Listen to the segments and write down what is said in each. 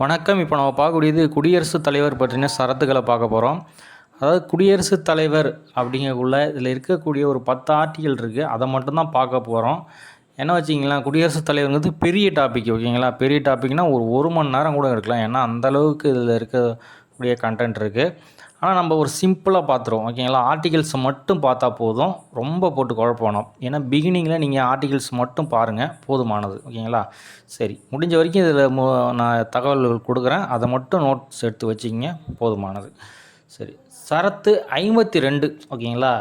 வணக்கம். இப்போ நம்ம பார்க்கக்கூடியது குடியரசுத் தலைவர் பற்றின சரத்துக்களை பார்க்க போகிறோம் அதாவது குடியரசுத் தலைவர் அப்படிங்கக்குள்ள இதில் இருக்கக்கூடிய ஒரு பத்து ஆர்டிகல் இருக்குது அதை மட்டும்தான் பார்க்க போகிறோம் என்ன வச்சிங்களா குடியரசுத் தலைவருங்கிறது பெரிய டாபிக் ஓகேங்களா? பெரிய டாபிக்னால் ஒரு ஒரு மணி நேரம் கூட இருக்கலாம். ஏன்னா அந்த அளவுக்கு இதில் இருக்கக்கூடிய கண்டென்ட் இருக்குது ஆனால் நம்ம ஒரு சிம்பிளாக பார்த்துருவோம் ஓகேங்களா ஆர்டிகல்ஸை மட்டும் பார்த்தா போதும். ரொம்ப போட்டு குழப்பணும் ஏன்னா பிகினிங்கில் நீங்கள் ஆர்டிகல்ஸ் மட்டும் பாருங்கள் போதுமானது ஓகேங்களா சரி முடிஞ்ச வரைக்கும் இதில் நான் தகவல்கள் கொடுக்குறேன். அதை மட்டும் நோட்ஸ் எடுத்து வச்சுக்கிங்க போதுமானது. சரி சரத்து ஐம்பத்தி ரெண்டு ஓகேங்களா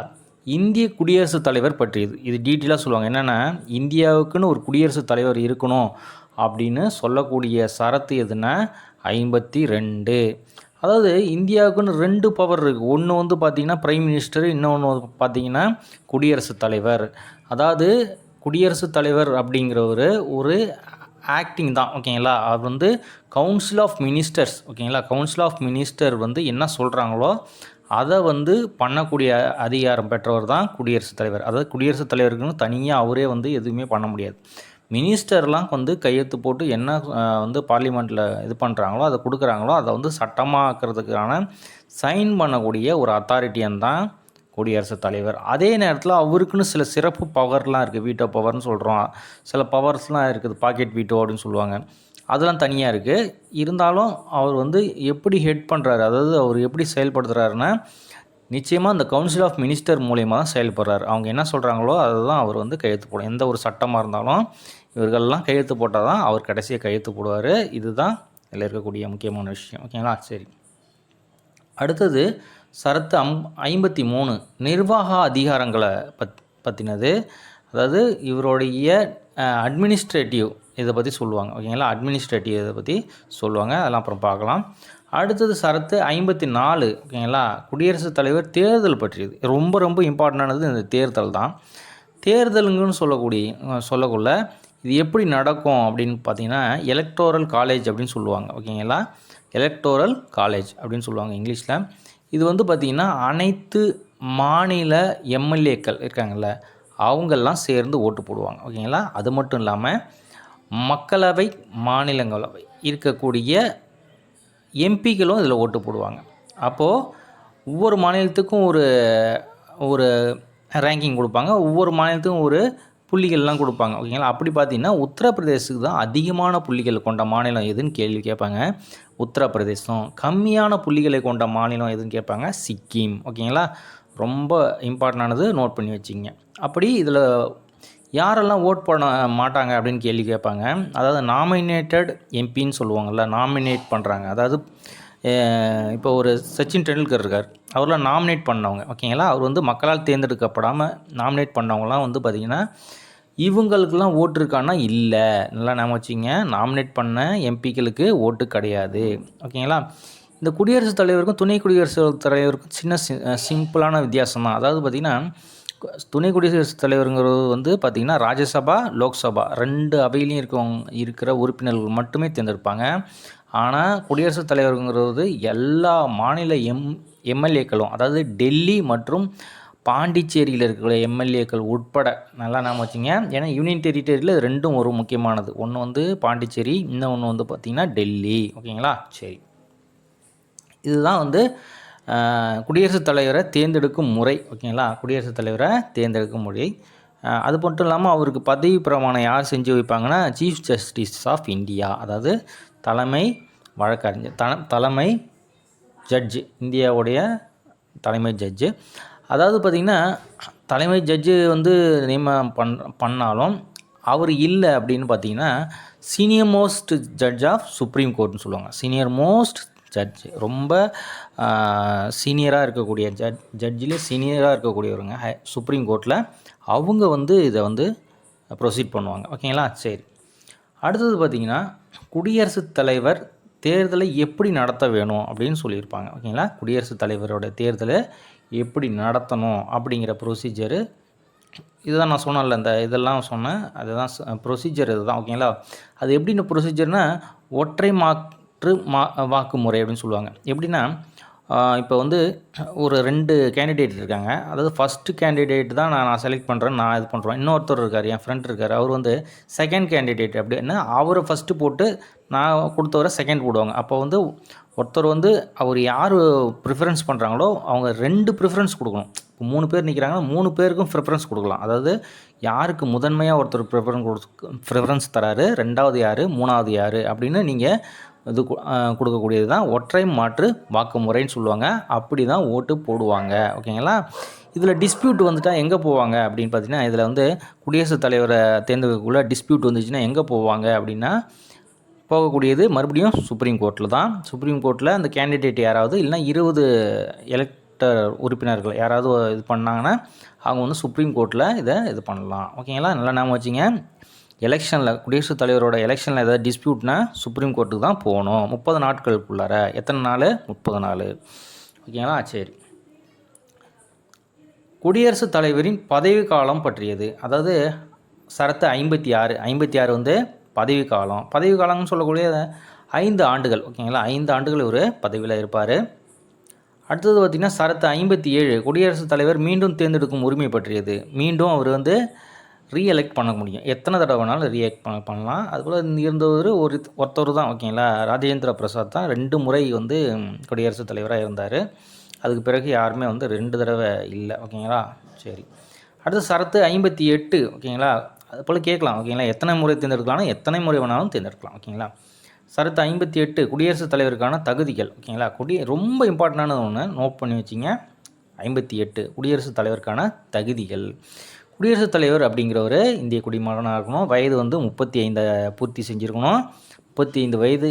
இந்திய குடியரசுத் தலைவர் பற்றியது. இது டீட்டெயிலாக சொல்லுவாங்க. என்னென்னா இந்தியாவுக்குன்னு ஒரு குடியரசுத் தலைவர் இருக்கணும் அப்படின்னு சொல்லக்கூடிய சரத்து எதுனா ஐம்பத்தி ரெண்டு. அதாவது இந்தியாவுக்குன்னு ரெண்டு பவர் இருக்குது ஒன்று வந்து பார்த்திங்கன்னா பிரைம் மினிஸ்டர் இன்னொன்று பார்த்திங்கன்னா குடியரசுத் தலைவர். அதாவது குடியரசுத் தலைவர் அப்படிங்கிறவர் ஒரு ஆக்டிங் தான் ஓகேங்களா? அவர் வந்து கவுன்சில் ஆஃப் மினிஸ்டர்ஸ் ஓகேங்களா? கவுன்சில் ஆஃப் மினிஸ்டர் வந்து என்ன சொல்கிறாங்களோ அதை வந்து பண்ணக்கூடிய அதிகாரம் பெற்றவர் தான் குடியரசுத் தலைவர். அதாவது குடியரசுத் தலைவருக்குன்னு தனியாக அவரே வந்து எதுவுமே பண்ண முடியாது. மினிஸ்டர்லாம் வந்து கையெழுத்து போட்டு என்ன வந்து பார்லிமெண்ட்டில் இது பண்ணுறாங்களோ அதை கொடுக்குறாங்களோ அதை வந்து சட்டமாக்குறதுக்கான சைன் பண்ணக்கூடிய ஒரு அத்தாரிட்டியன் தான் குடியரசுத் தலைவர். அதே நேரத்தில் அவருக்குன்னு சில சிறப்பு பவர்லாம் இருக்குது வீட்டோ பவர்னு சொல்கிறோம் சில பவர்ஸ்லாம் இருக்குது. பாக்கெட் வீட்டோ அப்படின்னு சொல்லுவாங்க. அதெல்லாம் தனியாக இருக்குது இருந்தாலும் அவர் வந்து எப்படி ஹெட் பண்ணுறாரு அதாவது அவர் எப்படி செயல்படுத்துகிறாருன்னா நிச்சயமாக அந்த கவுன்சில் ஆஃப் மினிஸ்டர் மூலியமாக தான் செயல்படுறாரு. அவங்க என்ன சொல்கிறாங்களோ அதுதான் அவர் வந்து கையெழுத்து போடும் எந்த ஒரு சட்டமாக இருந்தாலும் இவர்கள்லாம் கையெழுத்து போட்டால் தான் அவர் கடைசியாக கையெழுத்து போடுவார். இதுதான் இதில் இருக்கக்கூடிய முக்கியமான விஷயம். ஓகேங்களா சரி. அடுத்தது சரத்து அம் ஐம்பத்தி மூணு நிர்வாக அதிகாரங்களை பத் பற்றினது அதாவது இவருடைய அட்மினிஸ்ட்ரேட்டிவ் இதை பற்றி சொல்லுவாங்க. ஓகேங்களா அட்மினிஸ்ட்ரேட்டிவ் இதை பற்றி சொல்லுவாங்க. அதெல்லாம் அப்புறம் பார்க்கலாம். அடுத்தது சரத்து ஐம்பத்தி நாலு ஓகேங்களா? குடியரசுத் தலைவர் தேர்தல் பற்றியது. ரொம்ப ரொம்ப இம்பார்ட்டண்டானது இந்த தேர்தல் தான். தேர்தலுங்கன்னு சொல்லக்கூடிய சொல்லக்குள்ள இது எப்படி நடக்கும் அப்படின்னு பார்த்தீங்கன்னா எலக்டோரல் காலேஜ் அப்படின்னு சொல்லுவாங்க ஓகேங்களா? எலக்டோரல் காலேஜ் அப்படின்னு சொல்லுவாங்க இங்கிலீஷில். இது வந்து பார்த்திங்கன்னா அனைத்து மாநில எம்எல்ஏக்கள் இருக்காங்கள்ல அவங்கெல்லாம் சேர்ந்து ஓட்டு போடுவாங்க ஓகேங்களா? அது மட்டும் இல்லாமல் மக்களவை மாநிலங்களவை இருக்கக்கூடிய எம்பிக்களும் இதில் ஓட்டு போடுவாங்க. அப்போது ஒவ்வொரு மாநிலத்துக்கும் ஒரு ஒரு ரேங்கிங் கொடுப்பாங்க. ஒவ்வொரு மாநிலத்துக்கும் ஒரு புள்ளிகள்லாம் கொடுப்பாங்க. ஓகேங்களா? அப்படி பார்த்தீங்கன்னா உத்தரப்பிரதேசத்துக்கு தான் அதிகமான புள்ளிகள் கொண்ட மாநிலம் எதுன்னு கேள்வி கேட்பாங்க. உத்தரப்பிரதேசம். கம்மியான புள்ளிகளை கொண்ட மாநிலம் எதுன்னு கேட்பாங்க? சிக்கிம். ஓகேங்களா? ரொம்ப இம்பார்ட்டண்டானது நோட் பண்ணி வச்சிங்க அப்படி இதில் யாரெல்லாம் ஓட் பண்ண மாட்டாங்க அப்படின்னு கேள்வி கேட்பாங்க. அதாவது நாமினேட்டட் எம்பின்னு சொல்லுவாங்கள்ல நாமினேட் பண்ணுறாங்க அதாவது இப்போ ஒரு சச்சின் டெண்டுல்கர் இருக்கார். அவரெலாம் நாமினேட் பண்ணவங்க. ஓகேங்களா அவர் வந்து மக்களால் தேர்ந்தெடுக்கப்படாமல் நாமினேட் பண்ணவங்கலாம் வந்து பார்த்திங்கன்னா இவங்களுக்கெல்லாம் ஓட்டு இருக்கான்னா இல்லை. நல்லா நாம வச்சிங்க நாமினேட் பண்ண எம்பிக்களுக்கு ஓட்டு கிடையாது. ஓகேங்களா இந்த குடியரசுத் தலைவருக்கும் துணை குடியரசுத் தலைவருக்கும் சின்ன சி- சிம்பிளான வித்தியாசம் தான் அதாவது பார்த்திங்கன்னா துணை குடியரசுத் தலைவருங்கிறது வந்து பார்த்திங்கன்னா ராஜ்யசபா லோக்சபா ரெண்டு அவையிலையும் இருக்கவங்க இருக்கிற உறுப்பினர்கள் மட்டுமே தேர்ந்தெடுப்பாங்க. ஆனால் குடியரசுத் தலைவருங்கிறது எல்லா மாநில எம் எம்எல்ஏக்களும் அதாவது டெல்லி மற்றும் பாண்டிச்சேரியில் இருக்கிற எம்எல்ஏக்கள் உட்பட நல்லா நாம் வச்சுங்க. ஏன்னா யூனியன் டெரிட்டரியில் ரெண்டும் ஒரு முக்கியமானது. ஒன்று வந்து பாண்டிச்சேரி இன்னொன்று வந்து பார்த்திங்கன்னா டெல்லி. ஓகேங்களா? சரி. இதுதான் வந்து குடியரசுத் தலைவரை தேர்ந்தெடுக்கும் முறை ஓகேங்களா? குடியரசுத் தலைவரை தேர்ந்தெடுக்கும் முறை. அது மட்டும் இல்லாமல் அவருக்கு பதவி பிரமாணம் யார் செஞ்சு வைப்பாங்கன்னா சீஃப் ஜஸ்டிஸ் ஆஃப் இந்தியா அதாவது தலைமை வழக்கறிஞர் த தலைமை ஜட்ஜு இந்தியாவுடைய தலைமை ஜட்ஜு அதாவது பார்த்திங்கன்னா தலைமை ஜட்ஜு வந்து நியமனம் பண் பண்ணாலும் அவர் இல்லை அப்படின்னு பார்த்தீங்கன்னா senior most judge of supreme கோர்ட்னு சொல்லுவாங்க. சீனியர் மோஸ்ட் ஜட்ஜ் ரொம்ப சீனியராக இருக்கக்கூடிய ஜட் ஜட்ஜிலே சீனியராக இருக்கக்கூடியவருங்க. ஹை சுப்ரீம் கோர்ட்டில் அவங்க வந்து இதை வந்து ப்ரொசீட் பண்ணுவாங்க. ஓகேங்களா? சரி. அடுத்தது பார்த்திங்கன்னா குடியரசுத் தலைவர் தேர்தலை எப்படி நடத்த வேணும் அப்படின்னு சொல்லியிருப்பாங்க. ஓகேங்களா? குடியரசுத் தலைவரோட தேர்தலை எப்படி நடத்தணும் அப்படிங்கிற ப்ரொசீஜரு இதுதான் நான் சொன்னேன்ல இந்த இதெல்லாம் சொன்னேன். அதுதான் ப்ரொசீஜர் இதுதான். ஓகேங்களா? அது எப்படின்னு ப்ரொசீஜர்னால் ஒற்றை மாற்று மா வாக்கு முறை அப்படின்னு சொல்லுவாங்க. எப்படின்னா இப்போ வந்து ஒரு ரெண்டு கேண்டிடேட் இருக்காங்க. அதாவது ஃபஸ்ட்டு கேண்டிடேட் தான் நான் நான் செலக்ட் பண்ணுறேன் நான் இது பண்ணுறேன் இன்னொருத்தர் இருக்கார் என் ஃப்ரெண்ட் இருக்கார். அவர் வந்து செகண்ட் கேண்டிடேட் அப்படின்னா அவரை ஃபஸ்ட்டு போட்டு நான் கொடுத்தவரை செகண்ட் போடுவாங்க. அப்போ வந்து ஒருத்தர் வந்து அவர் யார் ப்ரிஃபரன்ஸ் பண்ணுறாங்களோ அவங்க ரெண்டு ப்ரிஃபரன்ஸ் கொடுக்கணும். இப்போ மூணு பேர் நிற்கிறாங்கன்னா மூணு பேருக்கும் ப்ரிஃபரன்ஸ் கொடுக்கலாம். அதாவது யாருக்கு முதன்மையாக ஒருத்தர் ப்ரிஃபரன்ஸ் கொடுத்து ப்ரிஃபரன்ஸ் தராரு ரெண்டாவது யார் மூணாவது யார் அப்படின்னு நீங்கள் இது கொடுக்கக்கூடியது தான் ஒற்றை மாற்று வாக்கு முறைன்னு சொல்லுவாங்க. அப்படி தான் ஓட்டு போடுவாங்க. ஓகேங்களா? இதில் டிஸ்பியூட் வந்துட்டால் எங்கே போவாங்க அப்படின்னு பார்த்தீங்கன்னா இதில் வந்து குடியரசுத் தலைவரை தேர்ந்தெடுக்கக்குள்ளே டிஸ்பியூட் வந்துச்சுன்னா எங்கே போவாங்க அப்படின்னா போகக்கூடியது மறுபடியும் சுப்ரீம் கோர்ட்டில் தான். சுப்ரீம் கோர்ட்டில் அந்த கேண்டிடேட் யாராவது இல்லைனா இருபது எலெக்டர் உறுப்பினர்கள் யாராவது இது பண்ணாங்கன்னா அவங்க வந்து சுப்ரீம் கோர்ட்டில் இதை இது பண்ணலாம். ஓகேங்களா? நல்லா நாம வச்சுங்க. எலெக்ஷனில் குடியரசுத் தலைவரோட எலெக்ஷனில் ஏதாவது டிஸ்பியூட்னா சுப்ரீம் கோர்ட்டுக்கு தான் போகணும். முப்பது நாட்களுக்குள்ளார. எத்தனை நாள்? முப்பது நாள். ஓகேங்களா? சரி. குடியரசுத் தலைவரின் பதவி காலம் பற்றியது. அதாவது சரத்து ஐம்பத்தி ஆறு. ஐம்பத்தி ஆறு வந்து பதவி காலம். பதவி காலம்னு சொல்லக்கூடிய ஐந்து ஆண்டுகள். ஓகேங்களா? ஐந்து ஆண்டுகள் இவர் பதவியில் இருப்பார். அடுத்தது பார்த்திங்கன்னா சரத்து ஐம்பத்தி ஏழு. குடியரசுத் தலைவர் மீண்டும் தேர்ந்தெடுக்கும் உரிமை பற்றியது. மீண்டும் அவர் வந்து ரீஎலெக்ட் பண்ண முடியும். எத்தனை தடவை வேணாலும் ரீஎலெக்ட் பண்ண பண்ணலாம். அதுபோல் இருந்தவர் ஒரு ஒருத்தர் தான் ஓகேங்களா? ராஜேந்திர பிரசாத் தான். ரெண்டு முறை வந்து குடியரசுத் தலைவராக இருந்தார். அதுக்கு பிறகு யாருமே வந்து ரெண்டு தடவை இல்லை ஓகேங்களா? சரி. அடுத்து சரத்து ஐம்பத்தி எட்டு ஓகேங்களா? அது போல் கேட்கலாம் ஓகேங்களா? எத்தனை முறை தேர்ந்தெடுக்கலாம்னா எத்தனை முறை வேணாலும் தேர்ந்தெடுக்கலாம் ஓகேங்களா? சரத்து ஐம்பத்தி எட்டு குடியரசுத் தலைவருக்கான தகுதிகள் ஓகேங்களா? குடி ரொம்ப இம்பார்ட்டண்டானது ஒன்று நோட் பண்ணி வச்சிங்க. ஐம்பத்தி எட்டு குடியரசுத் தலைவருக்கான தகுதிகள். குடியரசுத் தலைவர் அப்படிங்கிறவர் இந்திய குடிமகனாக இருக்கணும். வயது வந்து முப்பத்தி ஐந்தை பூர்த்தி செஞ்சுருக்கணும். முப்பத்தி ஐந்து வயது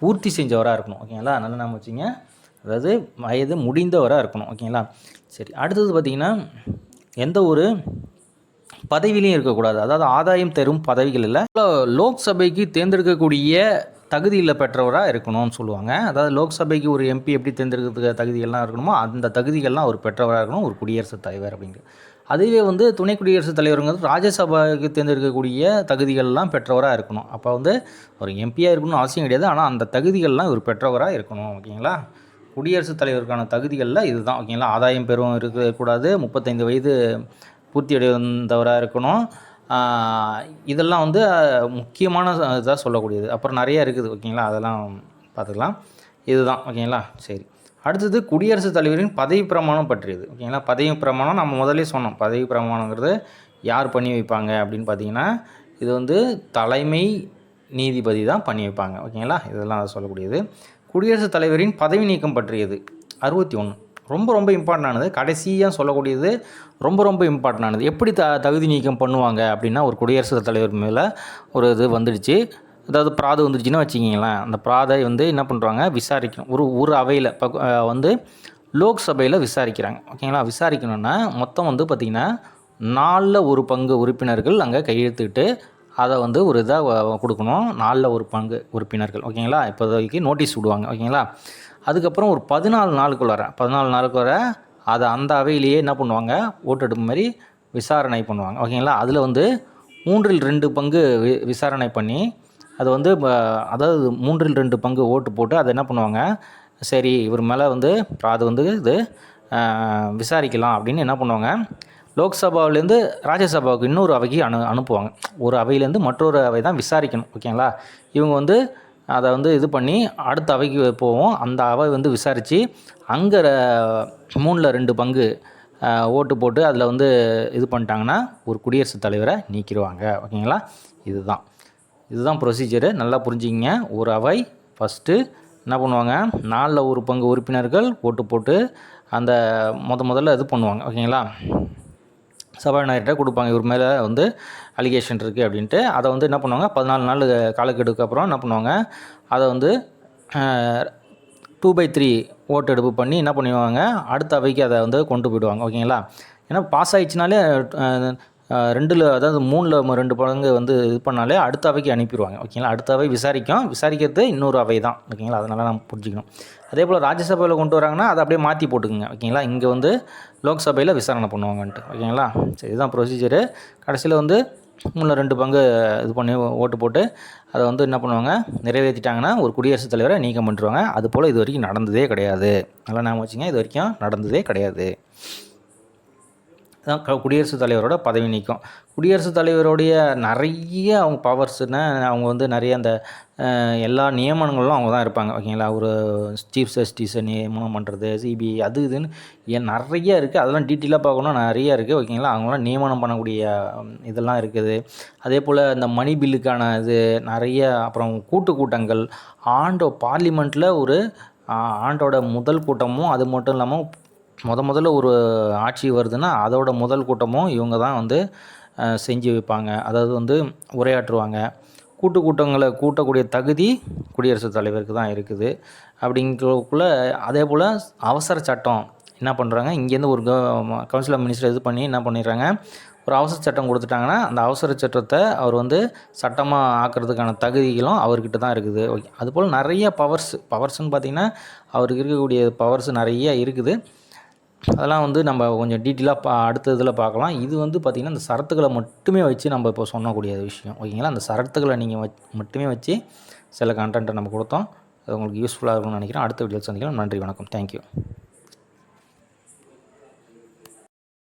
பூர்த்தி செஞ்சவராக இருக்கணும். ஓகேங்களா அதனால் நம்ம வச்சுங்க. அதாவது வயது முடிந்தவராக இருக்கணும். ஓகேங்களா சரி அடுத்தது பார்த்திங்கன்னா எந்த ஒரு பதவியிலையும் இருக்கக்கூடாது. அதாவது ஆதாயம் தரும் பதவிகள் இல்லை. லோக்சபைக்கு தேர்ந்தெடுக்கக்கூடிய தகுதியில் பெற்றவராக இருக்கணும்னு சொல்லுவாங்க. அதாவது லோக்சபைக்கு ஒரு எம்பி எப்படி தேர்ந்தெடுக்கிறதுக்கு தகுதிகள்லாம் இருக்கணுமோ அந்த தகுதிகள்லாம் அவர் பெற்றவராக இருக்கணும். ஒரு குடியரசுத் தலைவர் அப்படிங்கிற அதுவே வந்து துணை குடியரசுத் தலைவருங்கிறது ராஜ்யசபாவுக்கு தேர்ந்தெடுக்கக்கூடிய தகுதிகள்லாம் பெற்றவராக இருக்கணும். அப்போ வந்து ஒரு எம்பியாக இருக்கணும்னு அவசியம் கிடையாது. ஆனால் அந்த தகுதிகள்லாம் இவர் பெற்றவராக இருக்கணும் ஓகேங்களா? குடியரசுத் தலைவருக்கான தகுதிகளில் இதுதான் ஓகேங்களா? ஆதாயம் பெறும் இருக்கக்கூடாது. முப்பத்தைந்து வயது பூர்த்தி அடைந்தவராக இருக்கணும் இதெல்லாம் வந்து முக்கியமான இதாக சொல்லக்கூடியது. அப்புறம் நிறையா இருக்குது ஓகேங்களா? அதெல்லாம் பார்த்துக்கலாம். இதுதான் ஓகேங்களா? சரி. அடுத்தது குடியரசுத் தலைவரின் பதவி பிரமாணம் பற்றியது. ஓகேங்களா பதவி பிரமாணம் நம்ம முதல்ல சொன்னோம். பதவி பிரமாணங்கிறது யார் பண்ணி வைப்பாங்க அப்படின்னு பார்த்தீங்கன்னா இது வந்து தலைமை நீதிபதி தான் பண்ணி வைப்பாங்க. ஓகேங்களா இதெல்லாம் அதை சொல்லக்கூடியது. குடியரசுத் தலைவரின் பதவி நீக்கம் பற்றியது. அறுபத்தி ஒன்று ரொம்ப ரொம்ப இம்பார்ட்டண்டானது கடைசியாக சொல்லக்கூடியது ரொம்ப ரொம்ப இம்பார்ட்டண்டானது எப்படி த தகுதி நீக்கம் பண்ணுவாங்க அப்படின்னா ஒரு குடியரசுத் தலைவர் மேலே ஒரு இது வந்துடுச்சு. அதாவது பிராது வந்துருச்சுன்னா வச்சுக்கிங்களேன். அந்த பிராதை வந்து என்ன பண்ணுறாங்க விசாரிக்கணும். ஒரு ஒரு அவையில் வந்து லோக்சபையில் விசாரிக்கிறாங்க. ஓகேங்களா? விசாரிக்கணும்னா மொத்தம் வந்து பார்த்திங்கன்னா நாலில் ஒரு பங்கு உறுப்பினர்கள் அங்கே கையெழுத்துக்கிட்டு அதை வந்து ஒரு இதாக கொடுக்கணும். நாலில் ஒரு பங்கு உறுப்பினர்கள். ஓகேங்களா? இப்போதைக்கு நோட்டீஸ் விடுவாங்க. ஓகேங்களா? அதுக்கப்புறம் ஒரு பதினாலு நாளுக்குள்ளார பதினாலு நாளுக்குள்ளார அதை அந்த அவையிலேயே என்ன பண்ணுவாங்க? ஓட்டெடுப்பு மாதிரி விசாரணை பண்ணுவாங்க. ஓகேங்களா? அதில் வந்து மூன்றில் ரெண்டு பங்கு வி விசாரணை பண்ணி அது வந்து அதாவது மூன்றில் ரெண்டு பங்கு ஓட்டு போட்டு அதை என்ன பண்ணுவாங்க? சரி இவர் மேலே வந்து அது வந்து இது விசாரிக்கலாம் அப்படின்னு என்ன பண்ணுவாங்க? லோக்சபாவிலேருந்து ராஜ்யசபாவுக்கு இன்னொரு அவைக்கு அனு அனுப்புவாங்க. ஒரு அவையிலேருந்து மற்றொரு அவை தான் விசாரிக்கணும் ஓகேங்களா? இவங்க வந்து அதை வந்து இது பண்ணி அடுத்த அவைக்கு போவோம். அந்த அவை வந்து விசாரித்து அங்கே மூணில் ரெண்டு பங்கு ஓட்டு போட்டு அதில் வந்து இது பண்ணிட்டாங்கன்னா ஒரு குடியரசுத் தலைவரை நீக்கிடுவாங்க ஓகேங்களா? இதுதான். இதுதான் ப்ரொசீஜரு நல்லா புரிஞ்சுக்கிங்க. ஒரு அவை ஃபஸ்ட்டு என்ன பண்ணுவாங்க? நாலில் ஒரு பங்கு உறுப்பினர்கள் ஓட்டு போட்டு அந்த முத முதல்ல இது பண்ணுவாங்க. ஓகேங்களா சபாநாயகர்கிட்ட கொடுப்பாங்க. இவர் மேலே வந்து அலிகேஷன் இருக்குது அப்படின்ட்டு. அதை வந்து என்ன பண்ணுவாங்க? பதினாலு நாள் காலக்கெடுக்கு அப்புறம் என்ன பண்ணுவாங்க? அதை வந்து டூ பை த்ரீ ஓட்டு எடுப்பு பண்ணி என்ன பண்ணுவாங்க அடுத்த அவைக்கு அதை வந்து கொண்டு போயிடுவாங்க. ஓகேங்களா ஏன்னா பாஸ் ஆகிடுச்சினாலே ரெண்டில் அதாவது மூணில் ரெண்டு பங்கு வந்து இது பண்ணாலே அடுத்த அவைக்கு அனுப்பிடுவாங்க ஓகேங்களா அடுத்த அவை விசாரிக்கும். விசாரிக்கிறது இன்னொரு அவை தான் ஓகேங்களா அதனால நம்ம புரிஞ்சுக்கணும். அதே போல் ராஜ்யசபையில் கொண்டு வராங்கன்னா அதை அப்படியே மாற்றி போட்டுக்குங்க ஓகேங்களா இங்கே வந்து லோக்சபையில் விசாரணை பண்ணுவாங்கன்ட்டு ஓகேங்களா சரி இதுதான் ப்ரொசீஜரு கடைசியில் வந்து மூணில் ரெண்டு பங்கு இது பண்ணி ஓட்டு போட்டு அதை வந்து என்ன பண்ணுவாங்க? நிறைவேற்றிட்டாங்கன்னா ஒரு குடியரசுத் தலைவரை நீக்கம் பண்ணிடுவாங்க அது போல் இது வரைக்கும் நடந்ததே கிடையாது. நல்லா ஞாபகம் வச்சுங்க இது வரைக்கும் நடந்ததே கிடையாது. தான் க குடியரசுத் தலைவரோட பதவி நீக்கம். குடியரசுத் தலைவருடைய நிறைய அவங்க பவர்ஸ்னா அவங்க வந்து நிறைய அந்த எல்லா நியமனங்களும் அவங்க தான் இருப்பாங்க. ஓகேங்களா? ஒரு சீஃப் ஜஸ்டிஸை நியமனம் பண்ணுறது சிபிஐ அது இதுன்னு ஏன் நிறைய இருக்குது அதெல்லாம் டீட்டெயிலாக பார்க்கணும் நிறைய இருக்குது ஓகேங்களா? அவங்களாம் நியமனம் பண்ணக்கூடிய இதெல்லாம் இருக்குது. அதே போல் இந்த மணி பில்லுக்கான இது நிறைய அப்புறம் கூட்டு கூட்டங்கள் ஆண்டோ பார்லிமெண்ட்டில் ஒரு ஆண்டோட முதல் கூட்டமும் அது மட்டும் இல்லாமல் முத முதல்ல ஒரு ஆட்சி வருதுன்னா அதோட முதல் கூட்டமும் இவங்க தான் வந்து செஞ்சு வைப்பாங்க. அதாவது வந்து உரையாற்றுவாங்க. கூட்டு கூட்டங்களை கூட்டக்கூடிய தகுதி குடியரசுத் தலைவருக்கு தான் இருக்குது. அப்படிங்கிறக்குள்ள அதே போல் அவசர சட்டம் என்ன பண்ணுறாங்க இங்கேருந்து ஒரு கவுன்சில் ஆஃப் மினிஸ்டர் இது பண்ணி என்ன பண்ணிடுறாங்க? ஒரு அவசர சட்டம் கொடுத்துட்டாங்கன்னா அந்த அவசர சட்டத்தை அவர் வந்து சட்டமாக ஆக்கிறதுக்கான தகுதிகளும் அவர்கிட்ட தான் இருக்குது. ஓகே. அதுபோல் நிறைய பவர்ஸ் பவர்ஸ்னு பார்த்திங்கன்னா அவருக்கு இருக்கக்கூடிய பவர்ஸ் நிறைய இருக்குது. அதெல்லாம் வந்து நம்ம கொஞ்சம் டீட்டெயிலாக பா அடுத்த இதில் பார்க்கலாம். இது வந்து பார்த்திங்கன்னா இந்த சரத்துக்களை மட்டுமே வச்சு நம்ம இப்போ சொல்லக்கூடிய விஷயம். ஓகேங்களா? அந்த சரத்துக்களை நீங்கள் வச் மட்டுமே வச்சு சில கண்டென்ட்டை நம்ம கொடுத்தோம். அது உங்களுக்கு யூஸ்ஃபுல்லாக இருக்கும்னு நினைக்கிறேன். அடுத்த வீடியோ சந்திக்கலாம். நன்றி வணக்கம். தேங்க்யூ